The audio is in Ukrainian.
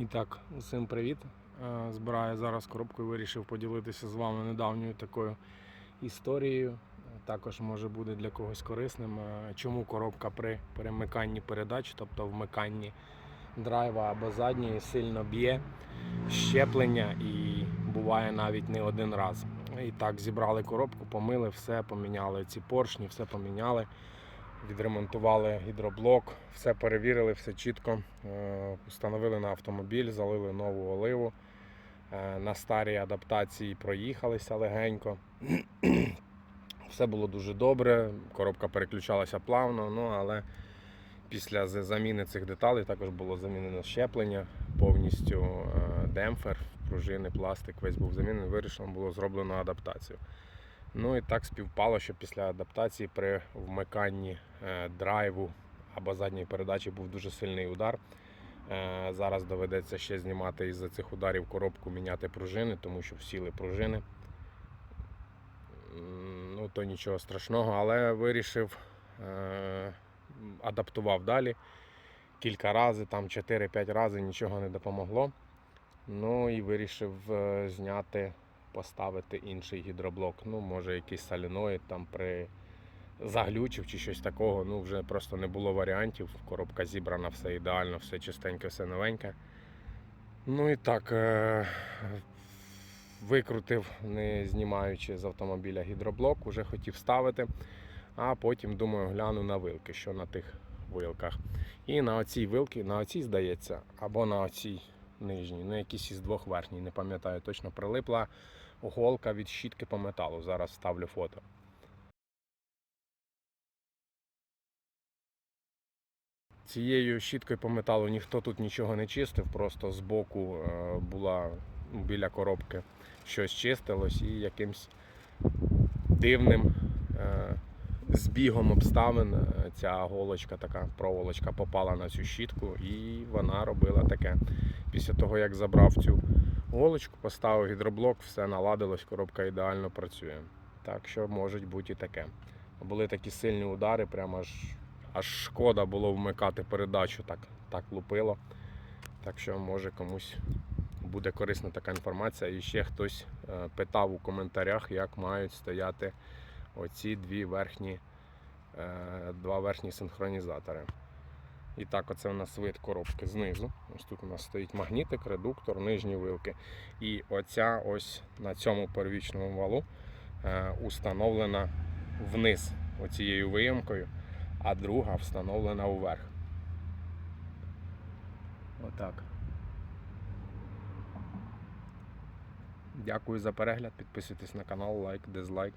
І так, усім привіт. Е, Збираю зараз коробку і вирішив поділитися з вами недавньою такою історією. Також може буде для когось корисним. Е, Чому коробка при перемиканні передач, тобто вмиканні драйва або задньої, сильно б'є щеплення і буває навіть не один раз. І так, зібрали коробку, помили все, поміняли ці поршні, все поміняли відремонтували гідроблок, все перевірили, все чітко. Е, Встановили на автомобіль, залили нову оливу. Е, На старій адаптації проїхалися легенько. Все було дуже добре, коробка переключалася плавно, ну але після заміни цих деталей також було замінено щеплення, повністю е, демпфер, пружини, пластик, весь був замінений, вирішено було зроблено адаптацію. Ну і так співпало, що після адаптації при вмиканні е, драйву або задньої передачі був дуже сильний удар. Е, Зараз доведеться ще знімати із-за цих ударів коробку, міняти пружини, тому що всіли пружини. Ну, то нічого страшного, але вирішив, е, адаптував далі. Кілька разів, там 4-5 разів нічого не допомогло. Ну і вирішив зняти поставити інший гідроблок. Ну, може, якийсь соленоїд там при заглючив чи щось такого. Ну, вже просто не було варіантів. Коробка зібрана, все ідеально, все чистеньке, все новеньке. Ну і так, е- викрутив, не знімаючи з автомобіля гідроблок, уже хотів ставити. А потім, думаю, гляну на вилки, що на тих вилках. І на оцій вилки, на оцій, здається, або на оцій нижній, ну якийсь із двох верхній, не пам'ятаю точно, прилипла голка від щітки по металу. Зараз ставлю фото. Цією щіткою по металу ніхто тут нічого не чистив, просто збоку е, була біля коробки щось чистилось і якимсь дивним збігом обставин е, ця голочка, така проволочка попала на цю щітку і вона робила таке. Після того, як забрав цю голочку, поставив гідроблок, все наладилось, коробка ідеально працює. Так що може бути і таке. Були такі сильні удари, прямо аж, аж шкода було вмикати передачу, так, так лупило. Так що може комусь буде корисна така інформація. І ще хтось е, питав у коментарях, як мають стояти оці дві верхні, е, два верхні синхронізатори. І так, оце у нас вид коробки знизу. Ось тут у нас стоїть магнітик, редуктор, нижні вилки. І оця ось на цьому первічному валу е, установлена вниз оцією виємкою, а друга встановлена вверх. Отак. Дякую за перегляд. Підписуйтесь на канал, лайк, дизлайк.